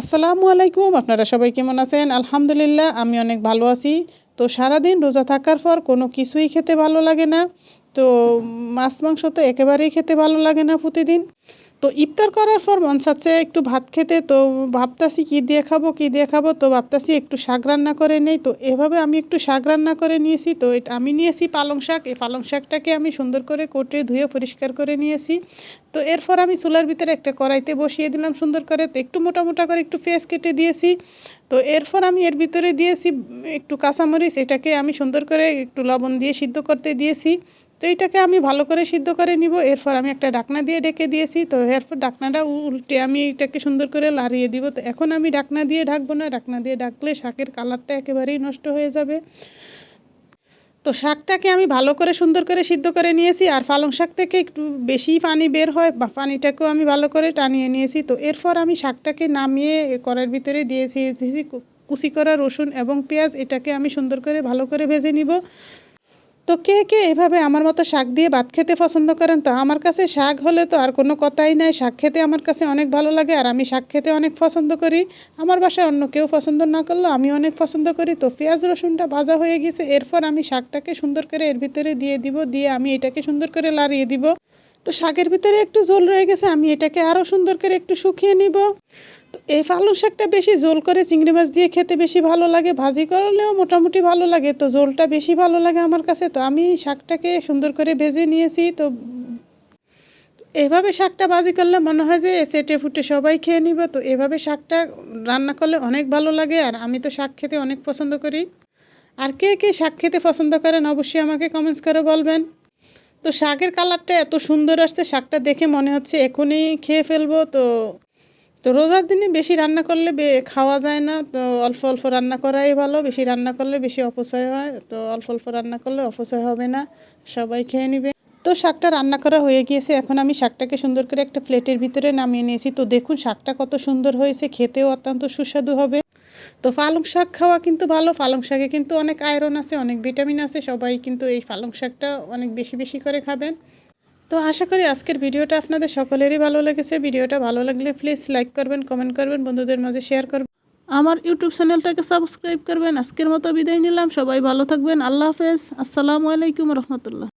আসসালামু আলাইকুম, আপনারা সবাই কেমন আছেন? আলহামদুলিল্লাহ, আমি অনেক ভালো আছি। তো সারাদিন রোজা থাকার পর কোনো কিছুই খেতে ভালো লাগে না। তো মাছ মাংস তো একেবারেই খেতে ভালো লাগে না প্রতিদিন। তো ইফতার করার পর মন চাচ্ছে একটু ভাত খেতে, তো ভাবতাছি কী দিয়ে খাব, কী দিয়ে খাব, তো ভাবতাছি একটু শাক রান্না করে নেই। তো এভাবে আমি একটু শাক রান্না করে নিয়েছি, তো এটা আমি নিয়েছি পালং শাক। এই পালং শাকটাকে আমি সুন্দর করে কোটে ধুয়ে পরিষ্কার করে নিয়েছি। তো এরপর আমি চুলার ভিতরে একটা কড়াইতে বসিয়ে দিলাম সুন্দর করে, তো একটু মোটা মোটা করে একটু পেঁয়াজ কেটে দিয়েছি। তো এরপর আমি এর ভিতরে দিয়েছি একটু কাঁচামরিচ, এটাকে আমি সুন্দর করে একটু লবণ দিয়ে সিদ্ধ করতে দিয়েছি। তো এটাকে আমি ভালো করে সিদ্ধ করে নিব। এরপর আমি একটা ডাকনা দিয়ে ডেকে দিয়েছি। তো এরপর ডাকনাটা উল্টে আমি এটাকে সুন্দর করে লাড়িয়ে দিব। তো এখন আমি ডাকনা দিয়ে ঢাকবো না। ডাকনা দিয়ে ডাকলে শাকের কালারটা একেবারেই নষ্ট হয়ে যাবে। তো শাকটাকে আমি ভালো করে সুন্দর করে সিদ্ধ করে নিয়েছি। আর পালং শাক থেকে একটু বেশি পানি বের হয় বা পানিটাকেও আমি ভালো করে টানিয়ে নিয়েছি। তো এরপর আমি শাকটাকে নামিয়ে কড়াইয়ের ভিতরে দিয়েছি। কুচি করা রসুন এবং পেঁয়াজ এটাকে আমি সুন্দর করে ভালো করে ভেজে নিব। তো কে কে এভাবে আমার মতো শাক দিয়ে ভাত খেতে পছন্দ করেন? তো আমার কাছে শাক হলে তো আর কোনো কথাই নাই। শাক খেতে আমার কাছে অনেক ভালো লাগে আর আমি শাক খেতে অনেক পছন্দ করি। আমার বাসায় অন্য কেউ পছন্দ না করলেও আমি অনেক পছন্দ করি। তো পেঁয়াজ, রসুনটা ভাজা হয়ে গেছে। এরপর আমি শাকটাকে সুন্দর করে এর ভিতরে দিয়ে দিব, দিয়ে আমি এটাকে সুন্দর করে লাড়িয়ে দিব। তো শাকের ভিতরে একটু ঝোল রয়ে গেছে। আমি এটাকে আরও সুন্দর করে একটু শুকিয়ে নিব। এই পালং শাকটা বেশি ঝোল করে চিংড়ি মাছ দিয়ে খেতে বেশি ভালো লাগে, ভাজি করলেও মোটামুটি ভালো লাগে। তো ঝোলটা বেশি ভালো লাগে আমার কাছে। তো আমি শাকটাকে সুন্দর করে ভেজে নিয়েছি। তো এভাবে শাকটা ভাজি করলে মনে হয় যে সেটে ফুটে সবাই খেয়ে নিব। তো এভাবে শাকটা রান্না করলে অনেক ভালো লাগে আর আমি তো শাক খেতে অনেক পছন্দ করি। আর কে কে শাক খেতে পছন্দ করেন অবশ্যই আমাকে কমেন্টস করে বলবেন। তো শাকের কালারটা এত সুন্দর আসছে, শাকটা দেখে মনে হচ্ছে এখনই খেয়ে ফেলব। তো তো রোজার দিনে বেশি রান্না করলে খাওয়া যায় না, তো অল্প অল্প রান্না করাই ভালো, বেশি রান্না করলে বেশি অপচয় হয়, তো অল্প অল্প রান্না করলে অপচয় হবে না, সবাই খেয়ে নেবে। তো শাকটা রান্না করা হয়ে গিয়েছে, এখন আমি শাকটাকে সুন্দর করে একটা প্লেটের ভিতরে নামিয়ে নিয়েছি। তো দেখুন শাকটা কত সুন্দর হয়েছে, খেতেও অত্যন্ত সুস্বাদু হবে। তো পালং শাক খাওয়া কিন্তু ভালো, পালং শাকে কিন্তু অনেক আয়রন আছে, অনেক ভিটামিন আছে, সবাই কিন্তু এই পালং শাকটা অনেক বেশি বেশি করে খাবেন। তো আশা করি আজকের ভিডিওটা আপনাদের সকলেরই ভালো লেগেছে। ভিডিওটা ভালো লাগলে প্লিজ লাইক করবেন কমেন্ট করবেন, বন্ধুদের মাঝে শেয়ার করবেন। আমার ইউটিউব চ্যানেলটাকে সাবস্ক্রাইব করবেন। আজকের মতো বিদায় নিলাম। সবাই ভালো থাকবেন। আল্লাহ হাফেজ। আসসালামু আলাইকুম রহমতুল্লাহ।